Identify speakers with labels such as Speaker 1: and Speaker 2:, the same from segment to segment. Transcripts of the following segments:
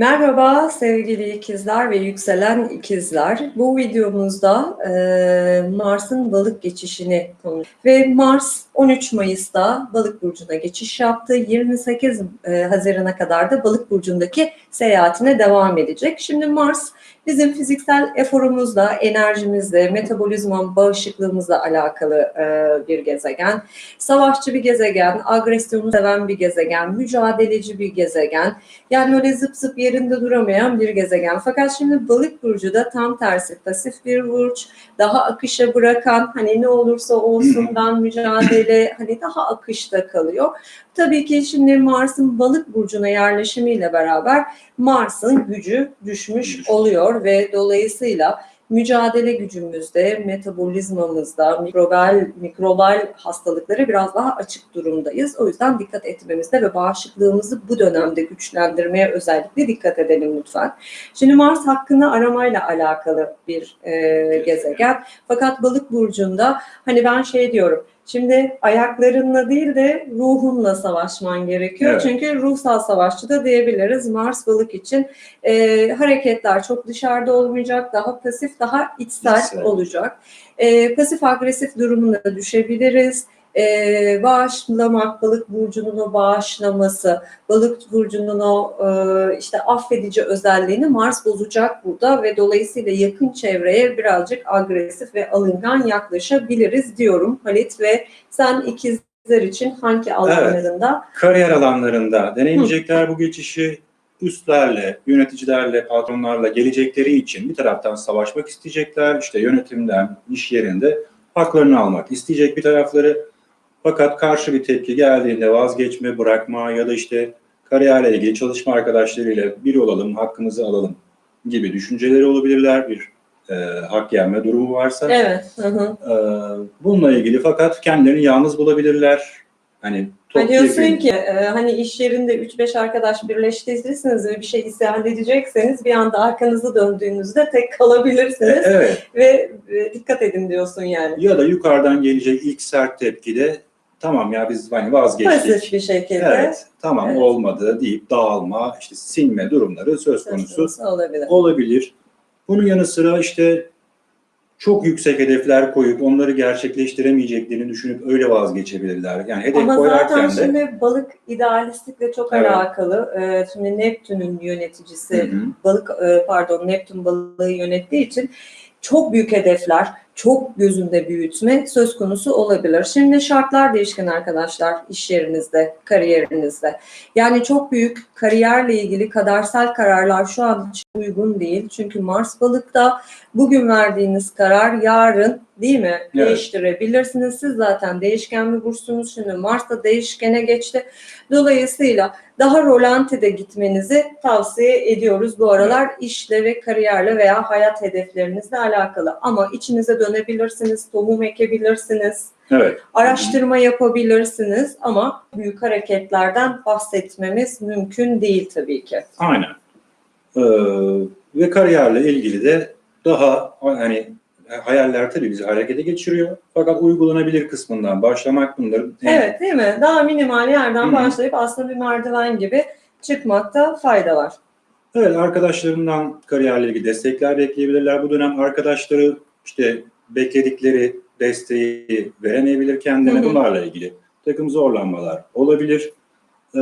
Speaker 1: Merhaba sevgili ikizler ve yükselen ikizler. Bu videomuzda e, Mars'ın balık geçişini konuşuyoruz. Ve Mars 13 Mayıs'ta balık burcuna geçiş yaptı. 28 e, Haziran'a kadar da balık burcundaki seyahatine devam edecek. Şimdi Mars bizim fiziksel eforumuzla, enerjimizle, metabolizma, bağışıklığımızla alakalı e, bir gezegen. Savaşçı bir gezegen, agresyonu seven bir gezegen, mücadeleci bir gezegen. Yani öyle zıp zıp yerinde duramayan bir gezegen. Fakat şimdi balık burcu da tam tersi pasif bir burç. Daha akışa bırakan hani ne olursa olsun ben mücadele hani daha akışta kalıyor. Tabii ki şimdi Mars'ın balık burcuna yerleşimiyle beraber Mars'ın gücü düşmüş oluyor ve dolayısıyla mücadele gücümüzde, metabolizmamızda, mikrobal, mikrobal hastalıklara biraz daha açık durumdayız. O yüzden dikkat etmemizde ve bağışıklığımızı bu dönemde güçlendirmeye özellikle dikkat edelim lütfen. Şimdi Mars hakkını aramayla alakalı bir e, gezegen. Fakat balık burcunda hani ben şey diyorum, Şimdi ayaklarınla değil de ruhunla savaşman gerekiyor.
Speaker 2: Evet.
Speaker 1: Çünkü ruhsal savaşçı da diyebiliriz Mars balık için. E, hareketler çok dışarıda olmayacak, daha pasif, daha içsel,
Speaker 2: İçsel.
Speaker 1: olacak. E, pasif agresif durumuna düşebiliriz. E, bağışlamak, balık burcunun o bağışlaması, balık burcunun o e, işte affedici özelliğini Mars bozacak burada ve dolayısıyla yakın çevreye birazcık agresif ve alıngan yaklaşabiliriz diyorum Halit ve sen ikizler için hangi alanlarında?
Speaker 2: Kariyer alanlarında deneyimleyecekler bu geçişi üstlerle, yöneticilerle, patronlarla gelecekleri için bir taraftan savaşmak isteyecekler. İşte yönetimden, iş yerinde haklarını almak isteyecek bir tarafları. Fakat karşı bir tepki geldiğinde vazgeçme, bırakma ya da işte kariyerle ilgili çalışma arkadaşlarıyla bir olalım, hakkımızı alalım gibi düşünceleri olabilirler. Bir e, hak yenme durumu varsa.
Speaker 1: Evet. Hı hı.
Speaker 2: Ee, bununla ilgili fakat kendilerini yalnız bulabilirler. Hani
Speaker 1: Ha diyorsun ki e, hani iş yerinde 3-5 arkadaş birleştiyseniz ve bir şey isyan edecekseniz bir anda arkanızı döndüğünüzde tek kalabilirsiniz
Speaker 2: E, evet
Speaker 1: ve e, dikkat edin diyorsun yani.
Speaker 2: ya da yukarıdan gelecek ilk sert tepkide tamam ya biz hani vazgeçtik.
Speaker 1: Pasif bir şekilde
Speaker 2: Evet tamam
Speaker 1: Evet.
Speaker 2: olmadı deyip dağılma işte sinme durumları söz
Speaker 1: söz
Speaker 2: konusu
Speaker 1: konusu olabilir.
Speaker 2: olabilir. Bunun yanı sıra işte çok yüksek hedefler koyup onları gerçekleştiremeyeceklerini düşünüp öyle vazgeçebilirler. Yani hedef
Speaker 1: Ama
Speaker 2: koyarken
Speaker 1: zaten
Speaker 2: de
Speaker 1: şimdi balık idealistlikle çok
Speaker 2: Evet.
Speaker 1: alakalı. Ee, şimdi Neptün'ün yöneticisi,
Speaker 2: Hı hı.
Speaker 1: balık e, pardon Neptün balığı yönettiği için çok büyük hedefler, çok gözünde büyütme söz konusu olabilir. Şimdi şartlar değişken arkadaşlar iş yerinizde, kariyerinizde. Yani çok büyük kariyerle ilgili kadersel kararlar şu an için uygun değil. Çünkü Mars balıkta bugün verdiğiniz karar yarın değil mi
Speaker 2: Evet.
Speaker 1: değiştirebilirsiniz. Siz zaten değişken bir burçsunuz. Şimdi Mars da değişkene geçti. Dolayısıyla daha rolantide gitmenizi tavsiye ediyoruz bu aralar işle ve kariyerle veya hayat hedeflerinizle alakalı. Ama içinize dönebilirsiniz, tohum ekebilirsiniz,
Speaker 2: evet
Speaker 1: araştırma yapabilirsiniz ama büyük hareketlerden bahsetmemiz mümkün değil tabii ki.
Speaker 2: Aynen. Ee, ve kariyerle ilgili de daha hani hayaller tabii bizi harekete geçiriyor. Fakat uygulanabilir kısmından başlamak bunların
Speaker 1: Evet değil mi? Daha minimal yerden
Speaker 2: Hı hı.
Speaker 1: başlayıp aslında bir merdiven gibi çıkmakta fayda var.
Speaker 2: Evet arkadaşlarından kariyerle ilgili destekler bekleyebilirler. Bu dönem arkadaşları işte bekledikleri desteği veremeyebilir kendine. Bunlarla ilgili takım zorlanmalar olabilir. Ee,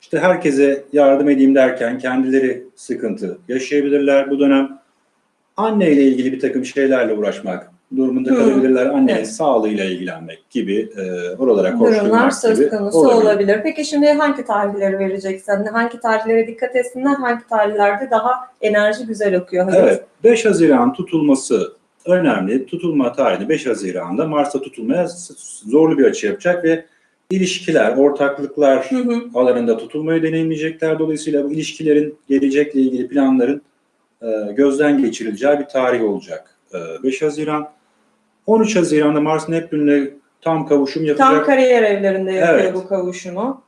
Speaker 2: işte herkese yardım edeyim derken kendileri sıkıntı yaşayabilirler. Bu dönem anneyle ilgili bir takım şeylerle uğraşmak durumunda kalabilirler. Annenin
Speaker 1: Evet.
Speaker 2: sağlığıyla ilgilenmek gibi e, oralara
Speaker 1: Durumlar
Speaker 2: koşturmak
Speaker 1: söz
Speaker 2: gibi
Speaker 1: konusu
Speaker 2: olabilir.
Speaker 1: olabilir. Peki şimdi hangi tarihleri vereceksin? Hangi tarihlere dikkat etsinler? Hangi tarihlerde daha enerji güzel okuyor? Halit?
Speaker 2: Evet, 5 Haziran tutulması önemli. Tutulma tarihi 5 Haziran'da Mars'ta tutulmaya zorlu bir açı yapacak ve ilişkiler, ortaklıklar
Speaker 1: Hı hı.
Speaker 2: alanında tutulmayı deneyimleyecekler. Dolayısıyla bu ilişkilerin gelecekle ilgili planların e, gözden geçirileceği bir tarih olacak. E, 5 Haziran. 13 Haziran'da Mars Neptün'le tam kavuşum yapacak.
Speaker 1: Tam kariyer evlerinde yapıyor
Speaker 2: Evet.
Speaker 1: bu kavuşumu.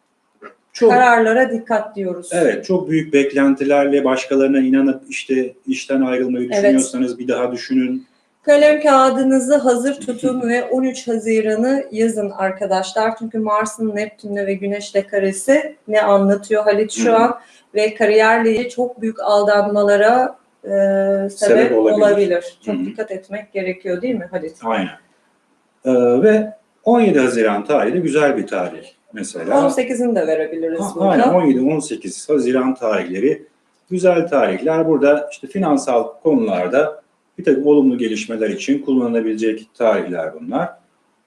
Speaker 2: Çok
Speaker 1: Kararlara dikkat diyoruz.
Speaker 2: Evet, çok büyük beklentilerle başkalarına inanıp işte işten ayrılmayı
Speaker 1: Evet.
Speaker 2: düşünüyorsanız bir daha düşünün.
Speaker 1: Kalem kağıdınızı hazır tutun ve 13 Haziran'ı yazın arkadaşlar. Çünkü Mars'ın Neptün'le ve Güneş'le karesi ne anlatıyor Halit şu an? ve kariyerle ilgili çok büyük aldanmalara e, sebep,
Speaker 2: Sebep olabilir.
Speaker 1: olabilir. Çok
Speaker 2: Hı hı.
Speaker 1: dikkat etmek gerekiyor değil mi Halit?
Speaker 2: Aynen. Ee, ve 17 Haziran tarihi de güzel bir tarih mesela.
Speaker 1: 18'ini de verebiliriz
Speaker 2: Ha,
Speaker 1: burada.
Speaker 2: Aynen 17-18 Haziran tarihleri güzel tarihler. Burada işte finansal konularda bir takım olumlu gelişmeler için kullanılabilecek tarihler bunlar.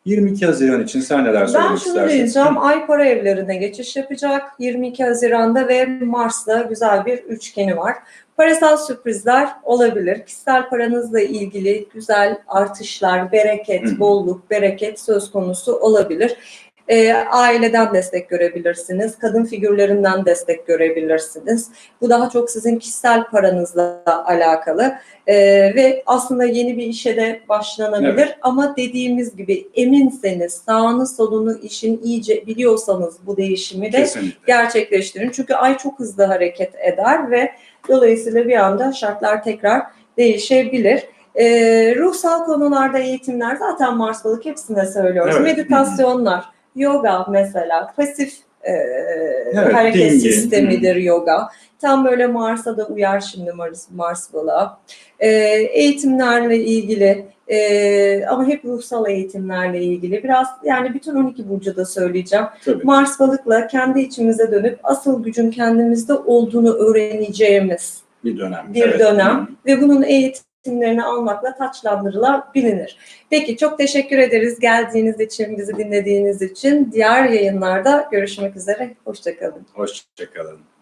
Speaker 2: 22 Haziran için sen neler
Speaker 1: Ben
Speaker 2: söylemek
Speaker 1: şunu
Speaker 2: istersin?
Speaker 1: diyeceğim, Ay para evlerine geçiş yapacak 22 Haziran'da ve Mars'ta güzel bir üçgeni var. Parasal sürprizler olabilir. Kişisel paranızla ilgili güzel artışlar, bereket, bolluk, bereket söz konusu olabilir. Ee, aileden destek görebilirsiniz, kadın figürlerinden destek görebilirsiniz. Bu daha çok sizin kişisel paranızla alakalı Ee, ve aslında yeni bir işe de başlanabilir.
Speaker 2: Evet.
Speaker 1: Ama dediğimiz gibi eminseniz, sağını solunu işin iyice biliyorsanız bu değişimi de
Speaker 2: Kesinlikle.
Speaker 1: gerçekleştirin. Çünkü ay çok hızlı hareket eder ve dolayısıyla bir anda şartlar tekrar değişebilir. Ee, ruhsal konularda eğitimler zaten Mars balık hepsinde söylüyoruz.
Speaker 2: Evet.
Speaker 1: Meditasyonlar, yoga mesela, pasif e, hareket
Speaker 2: dingi.
Speaker 1: sistemidir yoga. Tam böyle Mars'a da uyar şimdi Mars, Mars balığa. Ee, eğitimlerle ilgili e, ama hep ruhsal eğitimlerle ilgili biraz yani bütün 12 burcu da söyleyeceğim.
Speaker 2: Tabii.
Speaker 1: Mars balıkla kendi içimize dönüp asıl gücün kendimizde olduğunu öğreneceğimiz
Speaker 2: Bir dönem.
Speaker 1: bir
Speaker 2: Evet.
Speaker 1: dönem ve bunun eğitimlerini almakla taçlandırılabilir. Peki çok teşekkür ederiz geldiğiniz için, bizi dinlediğiniz için. Diğer yayınlarda görüşmek üzere. Hoşçakalın.
Speaker 2: Hoşçakalın.